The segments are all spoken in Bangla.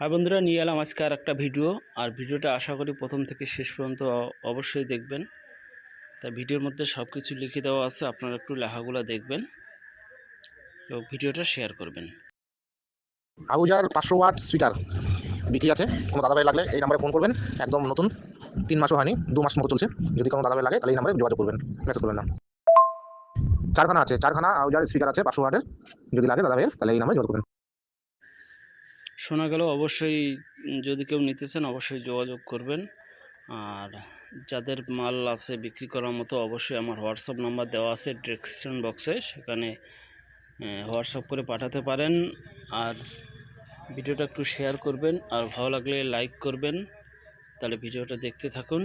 আর বন্ধুরা, নিয়ে এলাম আজকে আর একটা ভিডিও। আর ভিডিওটা আশা করি প্রথম থেকে শেষ পর্যন্ত অবশ্যই দেখবেন। তা ভিডিওর মধ্যে সব কিছু লিখে দেওয়া আছে, আপনারা একটু লেখাগুলো দেখবেন। এবং ভিডিওটা শেয়ার করবেন। আবুজার পাঁচশো ওয়াট স্পিকার বিক্রি আছে। কোনো দাদাভাই লাগলে এই নাম্বারে ফোন করবেন। একদম নতুন, তিন মাসও হয়নি, দু মাস মতো চলছে। যদি কোনো দাদাভাই লাগে, তাহলে এই নাম্বারে যোগাযোগ করবেন মেসেজ করবেন না। চারখানা আছে, চারখানা আবুজার স্পিকার আছে, পাঁচশো ওয়াটের। যদি লাগে দাদাভাইয়ের, তাহলে এই নাম্বারে যোগাযোগ করবেন। শোনা গেল, অবশ্যই যদি কেউ নিতে চান, অবশ্যই যোগাযোগ করবেন। আর যাদের মাল আছে বিক্রি করার মতো, অবশ্যই আমার হোয়াটসঅ্যাপ নাম্বার দেওয়া আছে ডিসক্রিপশন বক্সে। সেখানে হোয়াটসঅ্যাপ করে পাঠাতে পারেন। আর ভিডিওটা একটু শেয়ার করবেন। আর ভালো লাগলে লাইক করবেন। তাহলে ভিডিওটা দেখতে থাকুন।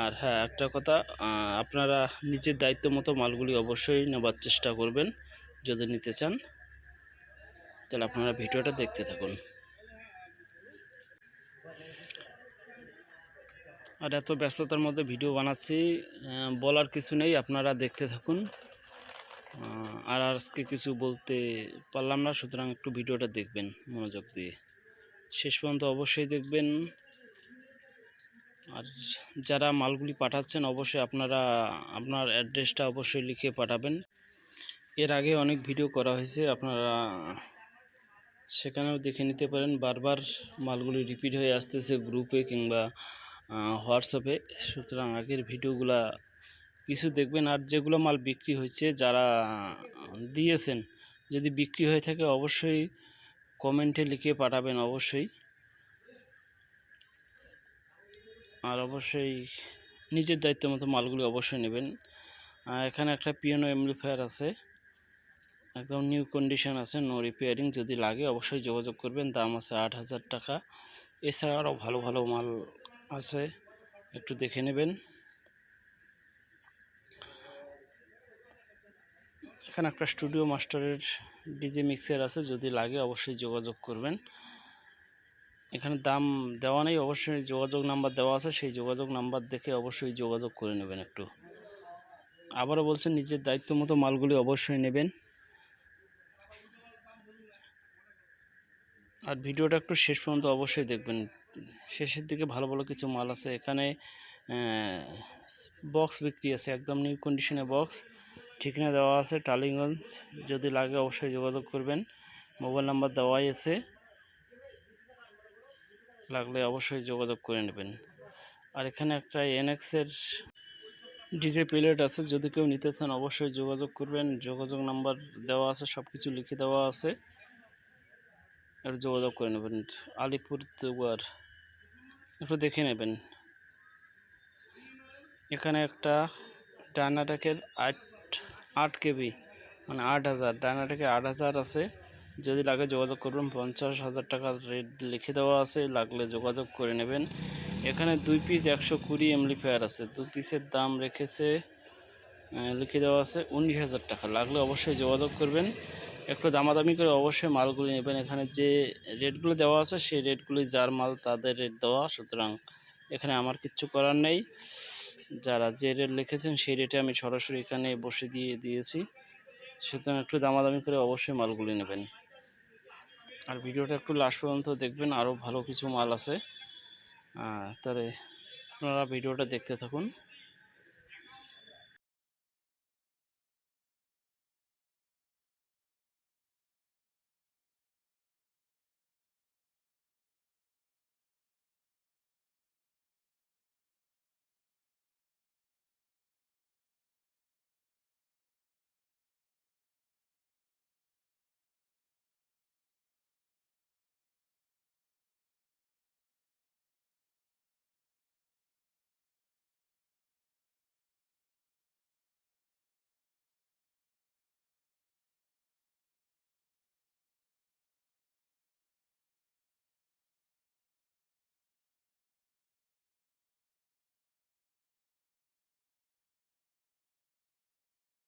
আর হ্যাঁ একটা কথা আপনারা নিজের দায়িত্ব মতো মালগুলি অবশ্যই নেবার চেষ্টা করবেন, যদি নিতে চান। তাহলে আপনারা ভিডিওটা দেখতে থাকুন। আর এত ব্যস্ততার মধ্যে ভিডিও বানাচ্ছি বলার কিছু নেই, আপনারা দেখতে থাকুন। আর আজকে কিছু বলতে পারলাম না, সুতরাং একটু ভিডিওটা দেখবেন, মনোযোগ দিয়ে। শেষ পর্যন্ত অবশ্যই দেখবেন। আর যারা মালগুলি পাঠাচ্ছেন, অবশ্যই আপনারা আপনার অ্যাড্রেসটা অবশ্যই লিখে পাঠাবেন। এর আগে অনেক ভিডিও করা হয়েছে, আপনারা সেখানেও দেখে নিতে পারেন। বারবার মালগুলি রিপিট হয়ে আসতেছে গ্রুপে কিংবা হোয়াটসঅ্যাপে সুতরাং আগের ভিডিওগুলা কিছু দেখবেন। আর যেগুলো মাল বিক্রি হয়েছে, যারা, দিয়েছেন, যদি বিক্রি হয়ে থাকে অবশ্যই কমেন্টে লিখে পাঠাবেন অবশ্যই। আর অবশ্যই নিজের দায়িত্ব মতো মালগুলি অবশ্যই নেবেন। এখানে একটা পিয়ানো এমপ্লিফায়ার আছে। একদম নিউ কন্ডিশন আছে নো রিপেয়ারিং যদি লাগে অবশ্যই যোগাযোগ করবেন। দাম আছে আট হাজার টাকা। এছাড়া আরও ভালো ভালো মাল আছে, একটু দেখে নেবেন। এখানে একটা স্টুডিও মাস্টারের ডিজে মিক্সার আছে, যদি লাগে অবশ্যই যোগাযোগ করবেন। এখানে দাম দেওয়া নেই, অবশ্যই যোগাযোগ নাম্বার দেওয়া আছে, সেই যোগাযোগ নাম্বার দেখে অবশ্যই যোগাযোগ করে নেবেন একটু। আবারও বলছেন নিজের দায়িত্ব মতো মালগুলি অবশ্যই নেবেন। আর ভিডিওটা একটু শেষ পর্যন্ত অবশ্যই দেখবেন। শেষের দিকে ভালো ভালো কিছু মাল আছে। এখানে বক্স বিক্রি আছে। একদম নিউ কন্ডিশনে বক্স ঠিকানা দেওয়া আছে টালিগঞ্জ। যদি লাগে অবশ্যই যোগাযোগ করবেন। মোবাইল নাম্বার দেওয়াই আছে। লাগলে অবশ্যই যোগাযোগ করে নেবেন। আর এখানে একটা এনএক্সের ডিজে প্লেট আছে। যদি কেউ নিতে চান অবশ্যই যোগাযোগ করবেন। যোগাযোগ নাম্বার দেওয়া আছে সব কিছু লিখে দেওয়া আছে। একটু যোগাযোগ করে নেবেন, আলিপুর দুয়ার একটু দেখে নেবেন। এখানে একটা ডায়নাটেকের আট আট কেবি মানে আট হাজার ডায়নাটেকের আট হাজার আছে। যদি লাগে যোগাযোগ করবেন, পঞ্চাশ হাজার টাকার রেট লিখে দেওয়া আছে, লাগলে যোগাযোগ করে নেবেন। এখানে দুই পিস একশো কুড়ি এমলিফায়ার আছে, দু পিসের দাম রেখেছে লিখে দেওয়া আছে উনিশ হাজার টাকা, লাগলে অবশ্যই যোগাযোগ করবেন। একটু দামাদামি করে অবশ্যই মালগুলি নেবেন। এখানে যে রেটগুলো দেওয়া আছে, সেই রেটগুলি যার মাল তাদের রেট দেওয়া। সুতরাং এখানে আমার কিচ্ছু করার নেই। যারা যে রেট লিখেছেন, সেই রেটে আমি সরাসরি এখানে বসে দিয়ে দিয়েছি। সুতরাং একটু দামাদামি করে অবশ্যই মালগুলি নেবেন। আর ভিডিওটা একটু লাস্ট পর্যন্ত দেখবেন, আরও ভালো কিছু মাল আছে। তাহলে আপনারা ভিডিওটা দেখতে থাকুন।